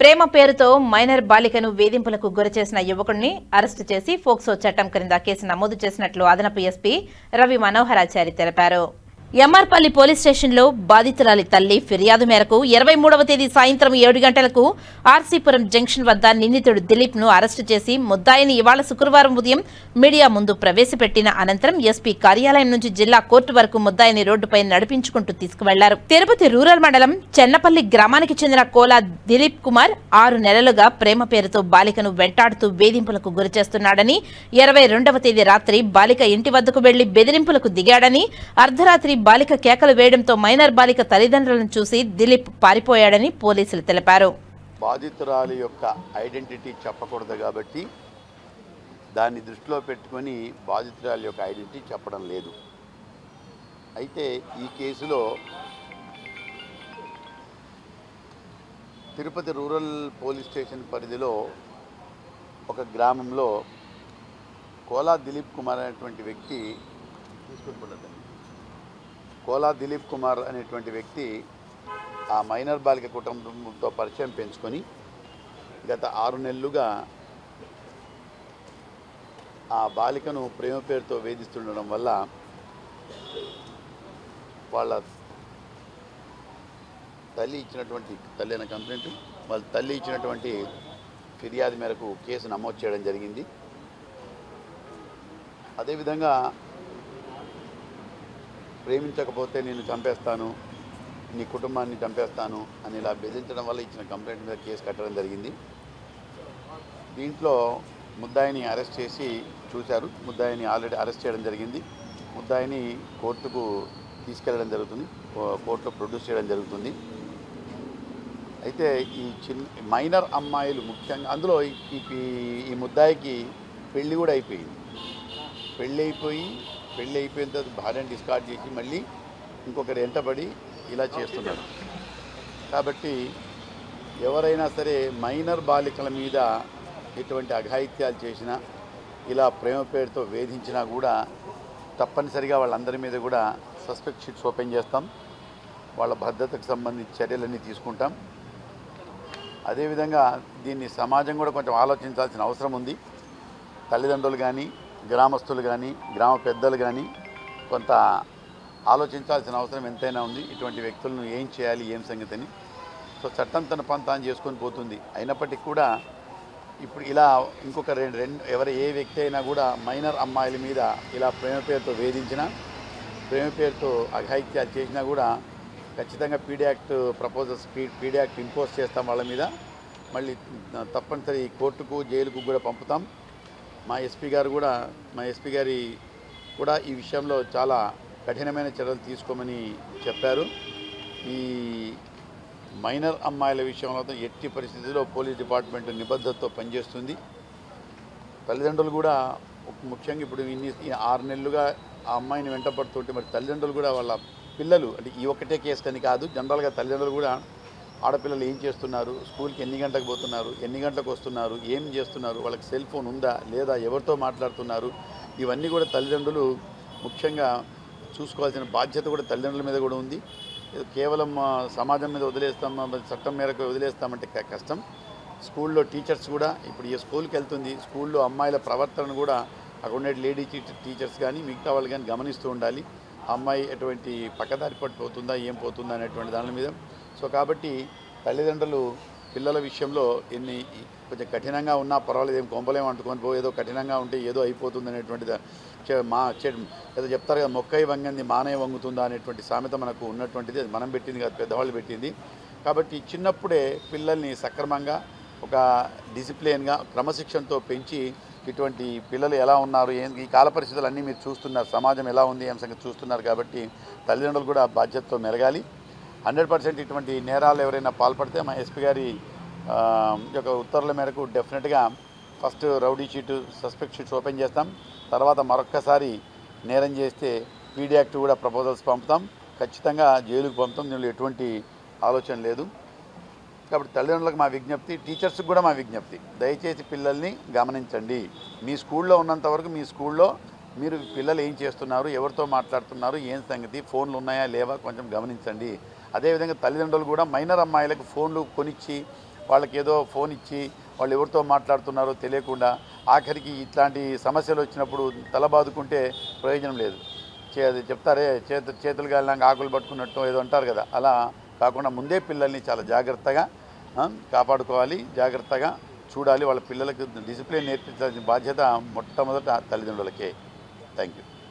ప్రేమ పేరుతో మైనర్ బాలికను వేధింపులకు గురిచేసిన యువకుడిని అరెస్టు చేసి ఫోక్సో చట్టం క్రింద కేసు నమోదు చేసినట్లు అదనపు ఎస్పీ రవి మనోహరాచారి తెలిపారు. ఎంఆర్పల్లి పోలీస్ స్టేషన్లో బాధితురాలి తల్లి ఫిర్యాదు మేరకు ఇరవై మూడవ తేదీ సాయంత్రం ఏడు గంటలకు ఆర్సీపురం జంక్షన్ వద్ద నిందితుడు దిలీప్ను అరెస్టు చేసి ముద్దాయిని ఇవాళ శుక్రవారం ఉదయం మీడియా ముందు ప్రవేశపెట్టిన అనంతరం ఎస్పీ కార్యాలయం నుంచి జిల్లా కోర్టు వరకు ముద్దాయిని రోడ్డుపై నడిపించుకుంటూ తీసుకువెళ్ళారు. తిరుపతి రూరల్ మండలం చెన్నపల్లి గ్రామానికి చెందిన కోలా దిలీప్ కుమార్ ఆరు నెలలుగా ప్రేమ పేరుతో బాలికను వెంటాడుతూ వేధింపులకు గురిచేస్తున్నాడని ఇరవై రెండవ తేదీ రాత్రి బాలిక ఇంటి వద్దకు వెళ్ళి బెదిరింపులకు దిగాడని అర్ధరాత్రి బాలిక కేకలు వేయడంతో మైనర్ బాలిక తల్లిదండ్రులను చూసి దిలీప్ పారిపోయాడని పోలీసులు తెలిపారు. బాధితురాలి యొక్క ఐడెంటిటీ చెప్పకూడదు కాబట్టి దాన్ని దృష్టిలో పెట్టుకొని బాధితురాలి యొక్క ఐడెంటిటీ చెప్పడం లేదు. అయితే ఈ కేసులో తిరుపతి రూరల్ పోలీస్ స్టేషన్ పరిధిలో ఒక గ్రామంలో కోలా దిలీప్ కుమార్ అనేటువంటి వ్యక్తి తీసుకుంటున్నదండి కోలా దిలీప్ కుమార్ అనేటువంటి వ్యక్తి ఆ మైనర్ బాలిక కుటుంబంతో పరిచయం పెంచుకొని గత ఆరు నెలలుగా ఆ బాలికను ప్రేమ పేరుతో వేధిస్తుండడం వల్ల వాళ్ళ తల్లి ఇచ్చినటువంటి తల్లి అనే కంప్లైంట్ వాళ్ళ తల్లి ఇచ్చినటువంటి ఫిర్యాదు మేరకు కేసు నమోదు చేయడం జరిగింది. అదేవిధంగా ప్రేమించకపోతే నేను చంపేస్తాను నీ కుటుంబాన్ని చంపేస్తాను అని ఇలా బెదిరించడం వల్ల ఇచ్చిన కంప్లైంట్ మీద కేసు కట్టడం జరిగింది. దీంట్లో ముద్దాయిని అరెస్ట్ చేసి చూశారు. ముద్దాయిని ఆల్రెడీ అరెస్ట్ చేయడం జరిగింది. ముద్దాయిని కోర్టుకు తీసుకెళ్ళడం జరుగుతుంది. కోర్టులో ప్రొడ్యూస్ చేయడం జరుగుతుంది. అయితే ఈ చిన్న మైనర్ అమ్మాయిలు ముఖ్యంగా అందులో ఈ- ఈ ముద్దాయికి పెళ్ళి కూడా అయిపోయింది. పెళ్ళి అయిపోయి పెళ్ళి అయిపోయిన తర్వాత భార్యను డిస్కార్డ్ చేసి మళ్ళీ ఇంకొకరు ఎంటబడి ఇలా చేస్తున్నారు. కాబట్టి ఎవరైనా సరే మైనర్ బాలికల మీద ఎటువంటి అఘాయిత్యాలు చేసినా ఇలా ప్రేమ పేరుతో వేధించినా కూడా తప్పనిసరిగా వాళ్ళందరి మీద కూడా సస్పెక్ట్ షీట్స్ ఓపెన్ చేస్తాం. వాళ్ళ భద్రతకు సంబంధించి చర్యలన్నీ తీసుకుంటాం. అదేవిధంగా దీన్ని సమాజం కూడా కొంచెం ఆలోచించాల్సిన అవసరం ఉంది. తల్లిదండ్రులు కానీ గ్రామస్తులు కానీ గ్రామ పెద్దలు కానీ కొంత ఆలోచించాల్సిన అవసరం ఎంతైనా ఉంది. ఇటువంటి వ్యక్తులను ఏం చేయాలి ఏం సంగతిని. సో చట్టం తన పని తాను చేసుకొని పోతుంది. అయినప్పటికీ కూడా ఇప్పుడు ఇలా ఇంకొక రెండు రెండు ఎవరు ఏ వ్యక్తి అయినా కూడా మైనర్ అమ్మాయిల మీద ఇలా ప్రేమ పేరుతో వేధించినా ప్రేమ పేరుతో అఘాయిత్యాలు చేసినా కూడా ఖచ్చితంగా PD act proposals P PD act impose చేస్తాం వాళ్ళ మీద. మళ్ళీ తప్పనిసరి కోర్టుకు జైలుకు కూడా పంపుతాం. మా ఎస్పీ గారు కూడా మా ఎస్పీ గారి కూడా ఈ విషయంలో చాలా కఠినమైన చర్యలు తీసుకోమని చెప్పారు. ఈ మైనర్ అమ్మాయిల విషయంలో ఎట్టి పరిస్థితుల్లో పోలీస్ డిపార్ట్మెంట్ నిబద్ధతతో పనిచేస్తుంది. తల్లిదండ్రులు కూడా ముఖ్యంగా ఇప్పుడు ఇన్ని ఈ ఆరు నెలలుగా ఆ అమ్మాయిని వెంటపడుతుంటే మరి తల్లిదండ్రులు కూడా వాళ్ళ పిల్లలు అంటే ఈ ఒక్కటే కేసు అని కాదు జనరల్గా తల్లిదండ్రులు కూడా ఆడపిల్లలు ఏం చేస్తున్నారు? స్కూల్కి ఎన్ని గంటలకు పోతున్నారు? ఎన్ని గంటలకు వస్తున్నారు? ఏం చేస్తున్నారు? వాళ్ళకి సెల్ ఫోన్ ఉందా? లేదా ఎవరితో మాట్లాడుతున్నారు? ఇవన్నీ కూడా తల్లిదండ్రులు ముఖ్యంగా చూసుకోవాల్సిన బాధ్యత కూడా తల్లిదండ్రుల మీద కూడా ఉంది. కేవలం సమాజం మీద వదిలేస్తాం చట్టం మేరకు వదిలేస్తామంటే కష్టం. స్కూల్లో టీచర్స్ కూడా ఇప్పుడు ఈ స్కూల్కి వెళ్తుంది. స్కూల్లో అమ్మాయిల ప్రవర్తనను కూడా అక్కడ ఉండే లేడీ టీచర్స్ కానీ మిగతా వాళ్ళు కానీ గమనిస్తూ ఉండాలి. అమ్మాయి ఎటువంటి పక్కదారి పట్టిపోతుందా ఏం పోతుందా? అనేటువంటి దాని మీద సో కాబట్టి తల్లిదండ్రులు పిల్లల విషయంలో ఎన్ని కొంచెం కఠినంగా ఉన్నా పర్వాలేదు ఏం కొంపలేం అంటుకొని పో ఏదో కఠినంగా ఉంటే ఏదో అయిపోతుంది అనేటువంటిది మా ఏదో చెప్తారు కదా మొక్కై వంగింది మానే వంగుతుందా అనేటువంటి సామెత మనకు ఉన్నటువంటిది అది మనం పెట్టింది కాదు పెద్దవాళ్ళు పెట్టింది. కాబట్టి చిన్నప్పుడే పిల్లల్ని సక్రమంగా ఒక డిసిప్లిన్గా క్రమశిక్షణతో పెంచి ఇటువంటి పిల్లలు ఎలా ఉన్నారు ఏం ఈ కాల పరిస్థితులు అన్నీ మీరు చూస్తున్నారు సమాజం ఎలా ఉంది ఏం సంగతి చూస్తున్నారు కాబట్టి తల్లిదండ్రులు కూడా బాధ్యతతో మెలగాలి. హండ్రెడ్ పర్సెంట్ ఇటువంటి నేరాలు ఎవరైనా పాల్పడితే మా ఎస్పీ గారి యొక్క ఉత్తర్వుల మేరకు డెఫినెట్గా first rowdy sheet suspect sheets open చేస్తాం. తర్వాత మరొక్కసారి నేరం చేస్తే పీడీ యాక్ట్ కూడా ప్రపోజల్స్ పంపుతాం. ఖచ్చితంగా జైలుకు పంపుతాం. దీనిలో ఎటువంటి ఆలోచన లేదు. కాబట్టి తల్లిదండ్రులకు మా విజ్ఞప్తి టీచర్స్కి కూడా మా విజ్ఞప్తి. దయచేసి పిల్లల్ని గమనించండి. మీ స్కూల్లో ఉన్నంత వరకు మీ స్కూల్లో మీరు పిల్లలు ఏం చేస్తున్నారు ఎవరితో మాట్లాడుతున్నారు ఏం సంగతి ఫోన్లు ఉన్నాయా లేవా కొంచెం గమనించండి. అదేవిధంగా తల్లిదండ్రులు కూడా మైనర్ అమ్మాయిలకు ఫోన్లు కొనిచ్చి వాళ్ళకి ఏదో ఫోన్ ఇచ్చి వాళ్ళు ఎవరితో మాట్లాడుతున్నారో తెలియకుండా ఆఖరికి ఇట్లాంటి సమస్యలు వచ్చినప్పుడు తల బాదుకుంటే ప్రయోజనం లేదు. చే చెప్తారే చేత చేతులు కాలినాక ఆకులు పట్టుకున్నట్టు ఏదో అంటారు కదా అలా కాకుండా ముందే పిల్లల్ని చాలా జాగ్రత్తగా కాపాడుకోవాలి జాగ్రత్తగా చూడాలి. వాళ్ళ పిల్లలకు డిసిప్లిన్ నేర్పించాల్సిన బాధ్యత మొట్టమొదట తల్లిదండ్రులకే. Thank you